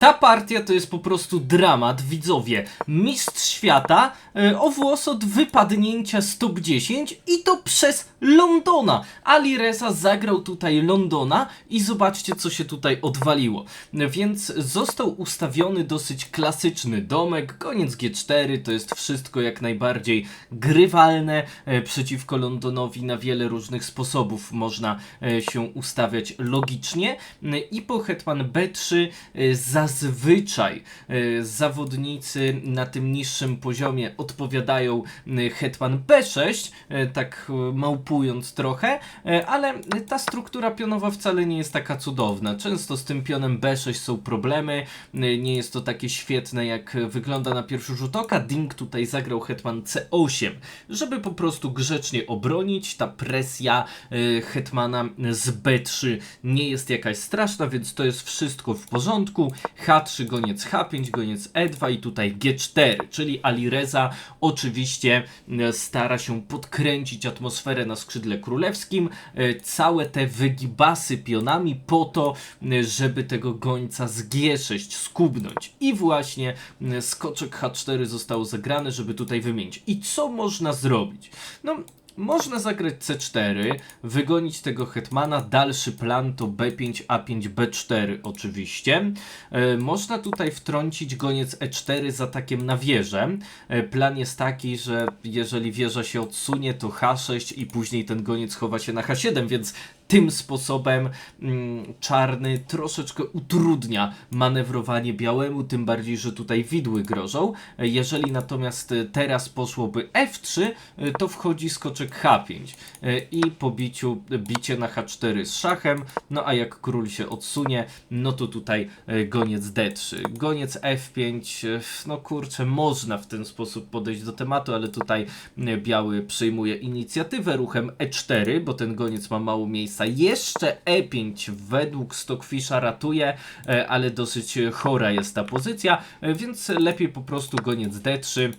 Ta partia to jest po prostu dramat, widzowie. Mistrz świata e, o włos od wypadnięcia z top 10 i to przez Londona. Ali Reza zagrał tutaj Londona i zobaczcie co się tutaj odwaliło. Więc został ustawiony dosyć klasyczny domek, koniec G4, to jest wszystko jak najbardziej grywalne e, przeciwko Londonowi na wiele różnych sposobów można e, się ustawiać logicznie E, i po hetman B3 e, zazwyczaj e, zawodnicy na tym niższym poziomie odpowiadają e, hetman B6, e, tak małpując trochę, ale ta struktura pionowa wcale nie jest taka cudowna. Często z tym pionem B6 są problemy, nie jest to takie świetne jak wygląda na pierwszy rzut oka. Ding tutaj zagrał hetman C8, żeby po prostu grzecznie obronić. Ta presja hetmana z B3 nie jest jakaś straszna, więc to jest wszystko w porządku. H3, goniec H5, goniec E2 i tutaj G4, czyli Alireza oczywiście e, stara się podkręcić atmosferę na skrzydle królewskim. E, Całe te wygibasy pionami po to, e, żeby tego gońca z G6 skubnąć. I właśnie skoczek H4 został zagrany, żeby tutaj wymienić. I co można zrobić? No, można zagrać C4, wygonić tego hetmana, dalszy plan to B5, A5, B4 oczywiście. E, można tutaj wtrącić goniec E4 z atakiem na wieżę. E, plan jest taki, że jeżeli wieża się odsunie to H6 i później ten goniec chowa się na H7, więc tym sposobem mm, czarny troszeczkę utrudnia manewrowanie białemu, tym bardziej, że tutaj widły grożą. Jeżeli natomiast teraz poszłoby F3, e, to wchodzi skoczek H5 e, i po biciu bicie na H4 z szachem, no a jak król się odsunie, no to tutaj e, goniec D3. Goniec F5, e, no kurczę, można w ten sposób podejść do tematu, ale tutaj biały przejmuje inicjatywę ruchem E4, bo ten goniec ma mało miejsca. Jeszcze E5 według Stockfisha ratuje, e, ale dosyć e, chora jest ta pozycja, e, więc lepiej po prostu goniec D3.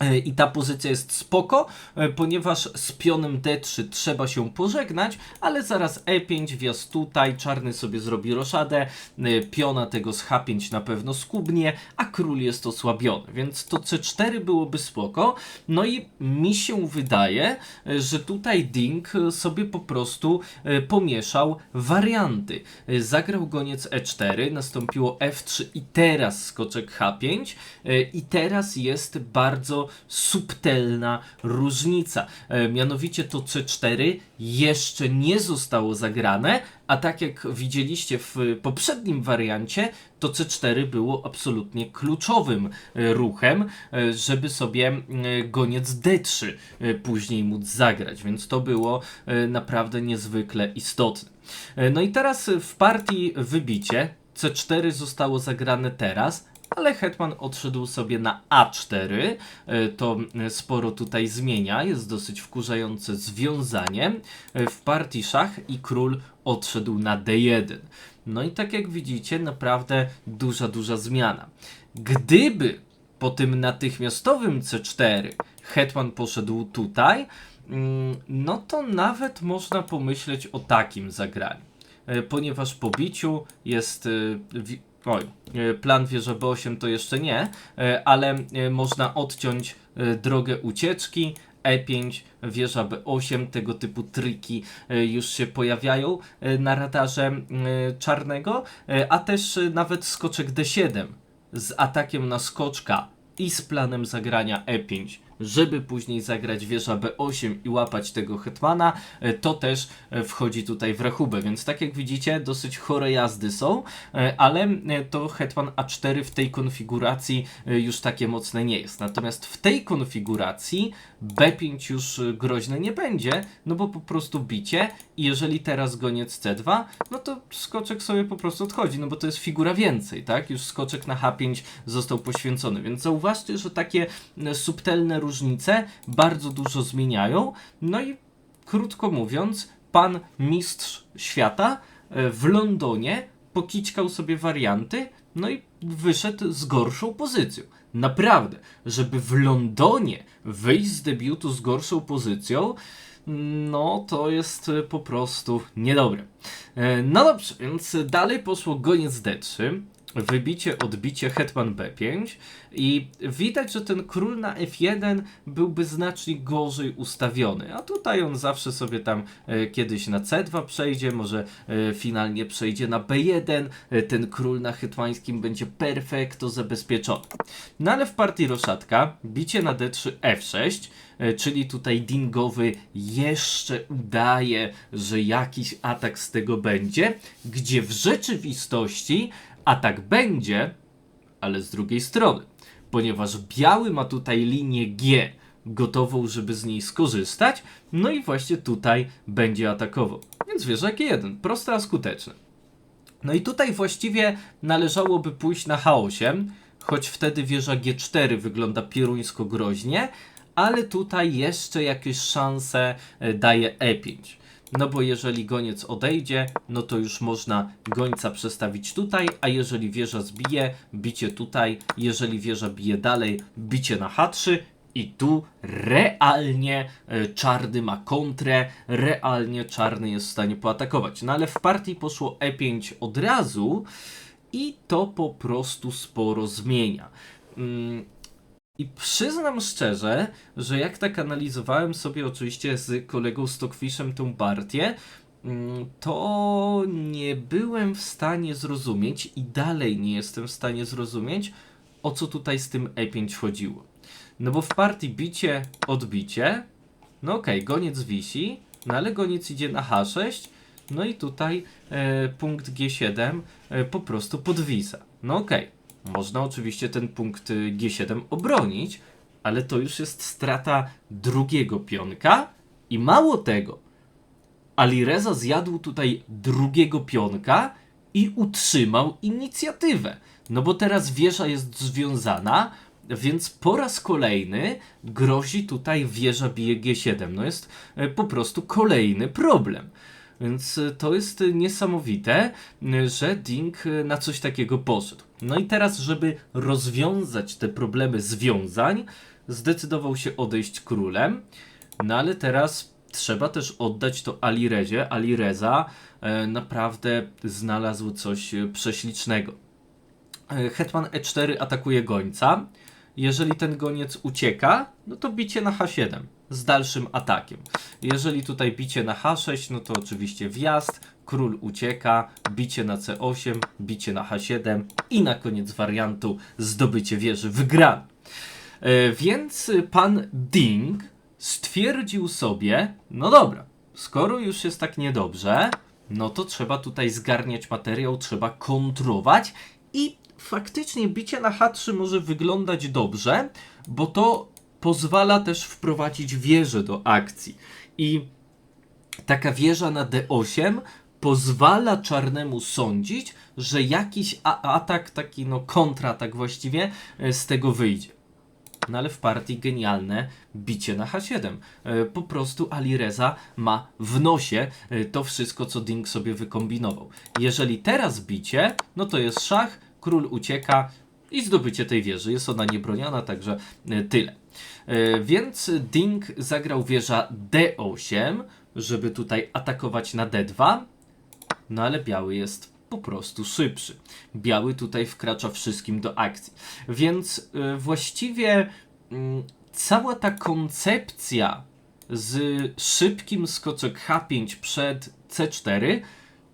E, I ta pozycja jest spoko, e, ponieważ z pionem D3 trzeba się pożegnać, ale zaraz E5 wjazd tutaj, czarny sobie zrobi roszadę, e, piona tego z H5 na pewno skubnie, a król jest osłabiony, więc to C4 byłoby spoko. No i mi się wydaje, że tutaj Ding sobie po prostu pomieszał warianty. Zagrał goniec E4, nastąpiło F3 i teraz skoczek H5 e, i teraz jest bardzo subtelna różnica. E, Mianowicie to C4 jeszcze nie zostało zagrane, a tak jak widzieliście w poprzednim wariancie, to C4 było absolutnie kluczowym e, ruchem, e, żeby sobie goniec D3 e, później móc zagrać, więc to było naprawdę niezwykle istotne. No i teraz w partii wybicie C4 zostało zagrane teraz, ale Hetman odszedł sobie na A4. E, To e, sporo tutaj zmienia, jest dosyć wkurzające związanie. E, W partii szach i król odszedł na D1. No i tak jak widzicie, naprawdę duża, duża zmiana. Gdyby po tym natychmiastowym C4 Hetman poszedł tutaj, mm, no to nawet można pomyśleć o takim zagraniu. Ponieważ po biciu jest Oj, e, plan wieża B8 to jeszcze nie, e, ale e, można odciąć drogę ucieczki. E5, wieża B8, tego typu triki już się pojawiają na radarze czarnego, a też nawet skoczek D7 z atakiem na skoczka i z planem zagrania E5, żeby później zagrać wieża B8 i łapać tego hetmana, e, to też e, wchodzi tutaj w rachubę, więc tak jak widzicie, dosyć chore jazdy są, e, ale to hetman A4 w tej konfiguracji już takie mocne nie jest. Natomiast w tej konfiguracji B5 już groźne nie będzie, no bo po prostu bicie i jeżeli teraz goniec C2, no to skoczek sobie po prostu odchodzi, no bo to jest figura więcej, tak? Już skoczek na H5 został poświęcony, więc zauważcie, że takie subtelne różnice bardzo dużo zmieniają. No i krótko mówiąc, pan mistrz świata e, w Londonie pokićkał sobie warianty, no i wyszedł z gorszą pozycją. Naprawdę, żeby w Londonie wyjść z debiutu z gorszą pozycją, no to jest e, po prostu niedobre. E, No dobrze, więc dalej poszło goniec D3. Wybicie, odbicie hetman b5 i widać, że ten król na f1 byłby znacznie gorzej ustawiony, a tutaj on zawsze sobie tam e, kiedyś na c2 przejdzie, może e, finalnie przejdzie na b1, e, ten król na hetmańskim będzie perfekto zabezpieczony. No ale w partii roszatka bicie na d3 f6, e, czyli tutaj dingowy jeszcze udaje, że jakiś atak z tego będzie, gdzie w rzeczywistości atak będzie, ale z drugiej strony, ponieważ biały ma tutaj linię G gotową, żeby z niej skorzystać, no i właśnie tutaj będzie atakował. Więc wieża G1, proste a skuteczne. No i tutaj właściwie należałoby pójść na H8, choć wtedy wieża G4 wygląda pieruńsko groźnie, ale tutaj jeszcze jakieś szanse e, daje E5. No bo jeżeli goniec odejdzie, no to już można gońca przestawić tutaj, a jeżeli wieża zbije, bicie tutaj, jeżeli wieża bije dalej, bicie na H3 i tu realnie e, czarny ma kontrę, realnie czarny jest w stanie poatakować. No ale w partii poszło E5 od razu i to po prostu sporo zmienia. Mm, i przyznam szczerze, że jak tak analizowałem sobie oczywiście z kolegą Stockfishem tą partię, mm, to nie byłem w stanie zrozumieć i dalej nie jestem w stanie zrozumieć, o co tutaj z tym E5 chodziło. No bo w partii bicie, odbicie, no okej, goniec wisi, no ale goniec idzie na H6, no i tutaj e, punkt G7 e, po prostu podwisa. No okej. Można oczywiście ten punkt y, G7 obronić, ale to już jest strata drugiego pionka i mało tego. Alireza zjadł tutaj drugiego pionka i utrzymał inicjatywę. No bo teraz wieża jest związana, więc po raz kolejny grozi tutaj wieża bije G7. No jest e, po prostu kolejny problem. Więc y, to jest niesamowite, y, że Ding y, na coś takiego poszedł. No i teraz, żeby rozwiązać te problemy związań, zdecydował się odejść królem. No ale teraz trzeba też oddać to Alirezie. Alireza e, naprawdę znalazł coś e, prześlicznego. E, hetman E4 atakuje gońca. Jeżeli ten goniec ucieka, no to bicie na H7 z dalszym atakiem. Jeżeli tutaj bicie na H6, no to oczywiście wjazd, król ucieka, bicie na C8, bicie na H7 i na koniec wariantu zdobycie wieży wygrany. E, więc pan Ding stwierdził sobie, no dobra, skoro już jest tak niedobrze, no to trzeba tutaj zgarniać materiał, trzeba kontrować i faktycznie bicie na H3 może wyglądać dobrze, bo to pozwala też wprowadzić wieżę do akcji. I taka wieża na D8 pozwala czarnemu sądzić, że jakiś atak, taki no kontratak właściwie e, z tego wyjdzie. No ale w partii genialne bicie na H7. E, po prostu Alireza ma w nosie e, to wszystko, co Ding sobie wykombinował. Jeżeli teraz bicie, no to jest szach, król ucieka i zdobycie tej wieży. Jest ona niebroniona, także tyle. E, więc Ding zagrał wieża D8, żeby tutaj atakować na D2. No ale biały jest po prostu szybszy. Biały tutaj wkracza wszystkim do akcji. Więc e, właściwie mm, cała ta koncepcja z szybkim skoczek H5 przed C4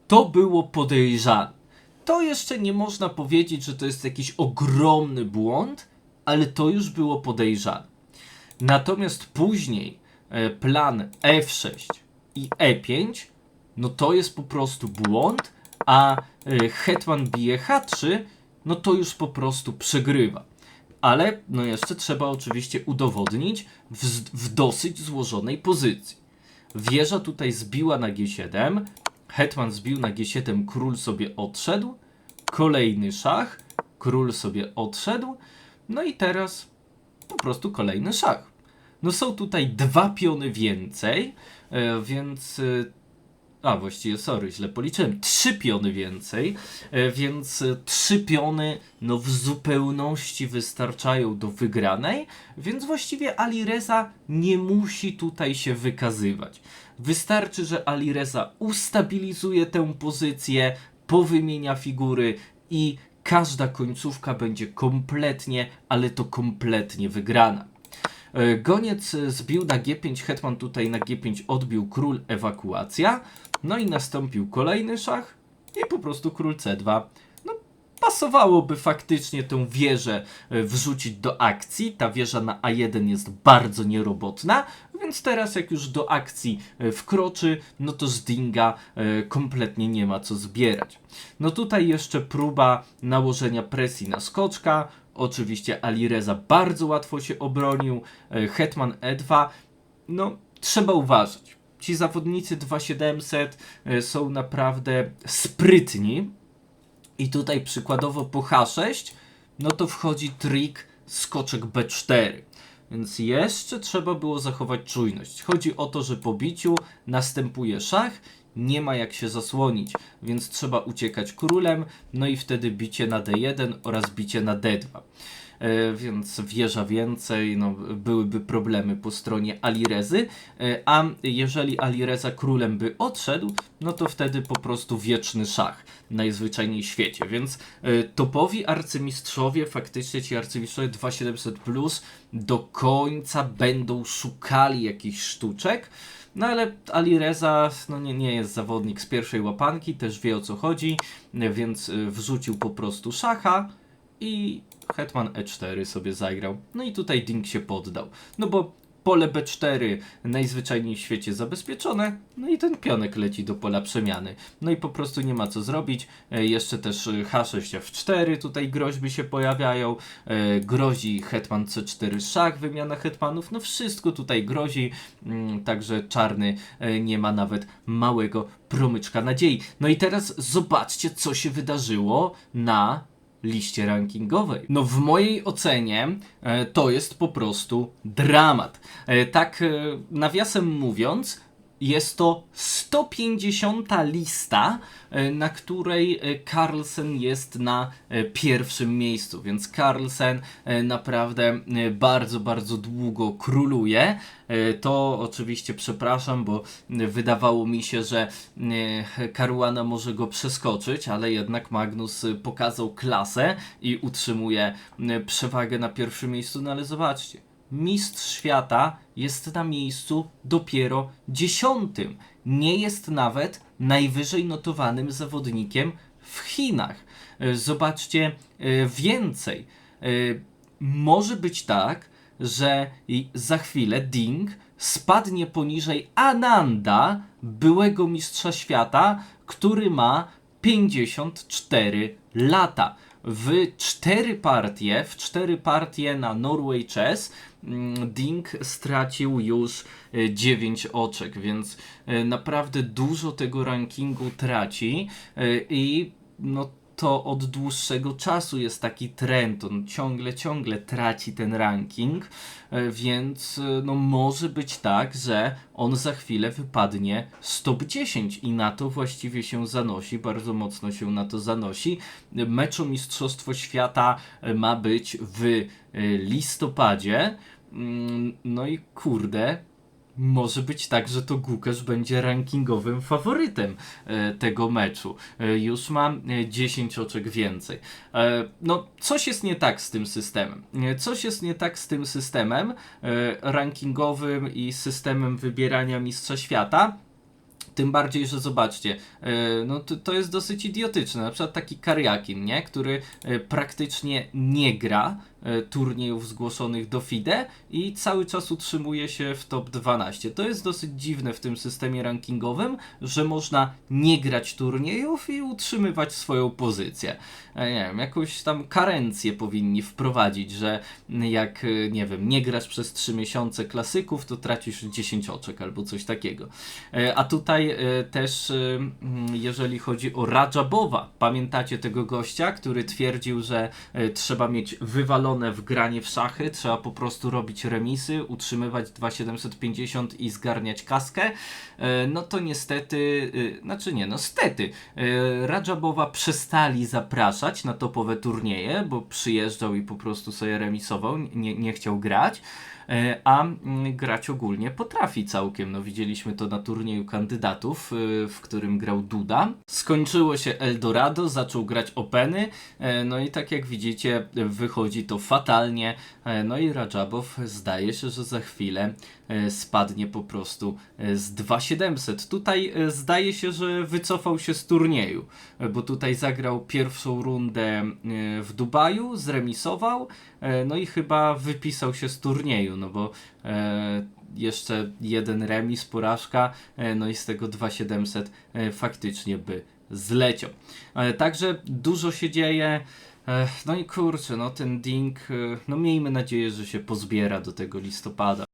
to było podejrzane. To jeszcze nie można powiedzieć, że to jest jakiś ogromny błąd, ale to już było podejrzane. Natomiast później e, plan F6 i E5, no to jest po prostu błąd, a e, hetman bije H3, no to już po prostu przegrywa. Ale no jeszcze trzeba oczywiście udowodnić w, w dosyć złożonej pozycji. Wieża tutaj zbiła na G7, hetman zbił na G7, król sobie odszedł, kolejny szach, król sobie odszedł, no i teraz po prostu kolejny szach. No są tutaj dwa piony więcej, e, więc... E, a, właściwie, sorry, źle policzyłem. Trzy piony więcej, e, więc trzy piony no w zupełności wystarczają do wygranej, więc właściwie Alireza nie musi tutaj się wykazywać. Wystarczy, że Alireza ustabilizuje tę pozycję, powymienia figury i każda końcówka będzie kompletnie, ale to kompletnie wygrana. E, Goniec zbił na G5, hetman tutaj na G5 odbił król, ewakuacja. No i nastąpił kolejny szach i po prostu król C2. Pasowałoby faktycznie tę wieżę e, wrzucić do akcji. Ta wieża na A1 jest bardzo nierobotna, więc teraz jak już do akcji e, wkroczy, no to z Dinga e, kompletnie nie ma co zbierać. No tutaj jeszcze próba nałożenia presji na skoczka. Oczywiście Alireza bardzo łatwo się obronił. Hetman E2. No, trzeba uważać. Ci zawodnicy 2700 e, są naprawdę sprytni. I tutaj przykładowo po H6, no to wchodzi trik skoczek B4. Więc jeszcze trzeba było zachować czujność. Chodzi o to, że po biciu następuje szach, nie ma jak się zasłonić, więc trzeba uciekać królem, no i wtedy bicie na D1 oraz bicie na D2. E, więc wieża więcej, no, byłyby problemy po stronie Alirezy, e, a jeżeli Alireza królem by odszedł, no to wtedy po prostu wieczny szach najzwyczajniej w świecie, więc e, topowi arcymistrzowie, faktycznie ci arcymistrzowie 2700 plus do końca będą szukali jakichś sztuczek, no ale Alireza no nie, nie jest zawodnik z pierwszej łapanki, też wie o co chodzi, więc wrzucił po prostu szacha i Hetman E4 sobie zagrał. No i tutaj Ding się poddał. No bo pole B4 najzwyczajniej w świecie zabezpieczone, no i ten pionek leci do pola przemiany. No i po prostu nie ma co zrobić. E, jeszcze też e, H6 F4 tutaj groźby się pojawiają. E, grozi Hetman C4 szach, wymiana hetmanów. No wszystko tutaj grozi. Mm, także czarny nie ma nawet małego promyczka nadziei. No i teraz zobaczcie, co się wydarzyło na liście rankingowej. No w mojej ocenie e, to jest po prostu dramat. E, tak e, nawiasem mówiąc, jest to 150 lista, e, na której e, Carlsen jest na e, pierwszym miejscu, więc Carlsen naprawdę bardzo, bardzo długo króluje. To oczywiście przepraszam, bo wydawało mi się, że Caruana może go przeskoczyć, ale jednak Magnus pokazał klasę i utrzymuje przewagę na pierwszym miejscu. No ale zobaczcie, mistrz świata jest na miejscu dopiero dziesiątym. Nie jest nawet najwyżej notowanym zawodnikiem w Chinach. E, Zobaczcie e, więcej. E, Może być tak, że za chwilę Ding spadnie poniżej Ananda, byłego mistrza świata, który ma 54 lata. W cztery partie, w cztery partie na Norway Chess Ding stracił już 9 oczek, więc e, naprawdę dużo tego rankingu traci e, i no to od dłuższego czasu jest taki trend, on ciągle, ciągle traci ten ranking, e, więc e, no może być tak, że on za chwilę wypadnie z top 10 i na to właściwie się zanosi, bardzo mocno się na to zanosi. Mecz o Mistrzostwo Świata e, ma być w e, listopadzie, Mm, no i kurde, może być tak, że to Gukasz będzie rankingowym faworytem e, tego meczu. E, już mam e, 10 oczek więcej. E, no, coś jest nie tak z tym systemem. E, Coś jest nie tak z tym systemem e, rankingowym i systemem wybierania mistrza świata. Tym bardziej, że zobaczcie, e, no to, to jest dosyć idiotyczne. Na przykład taki Kariakin, nie? który e, praktycznie nie gra e, turniejów zgłoszonych do FIDE i cały czas utrzymuje się w top 12. To jest dosyć dziwne w tym systemie rankingowym, że można nie grać turniejów i utrzymywać swoją pozycję. E, Nie wiem, jakąś tam karencję powinni wprowadzić, że jak, e, nie wiem, nie grasz przez 3 miesiące klasyków, to tracisz 10 oczek albo coś takiego. E, A tutaj e, też, e, mm, jeżeli chodzi o Rajabowa, pamiętacie tego gościa, który twierdził, że e, trzeba mieć wywalone w granie w szachy, trzeba po prostu robić remisy, utrzymywać 2750 i zgarniać kaskę, E, no to niestety, e, znaczy nie, no stety, e, Rajabowa przestali zapraszać na topowe turnieje, bo przyjeżdżał i po prostu sobie remisował, nie, nie chciał grać. E, A mm, grać ogólnie potrafi całkiem. No, widzieliśmy to na turnieju kandydatów. Y, w którym grał Duda. Skończyło się Eldorado, zaczął grać Openy, e, no i tak jak widzicie, wychodzi to fatalnie. E, No i Rajabow zdaje się, że za chwilę e, spadnie po prostu e, z 2700. Tutaj e, zdaje się, że wycofał się z turnieju, e, bo tutaj zagrał pierwszą rundę e, w Dubaju, zremisował, e, no i chyba wypisał się z turnieju, no bo e, jeszcze jeden remis, porażka, e, no i z tego 2700 e, faktycznie by zleciał. E, Także dużo się dzieje. E, No i kurczę, no ten Ding, e, no miejmy nadzieję, że się pozbiera do tego listopada.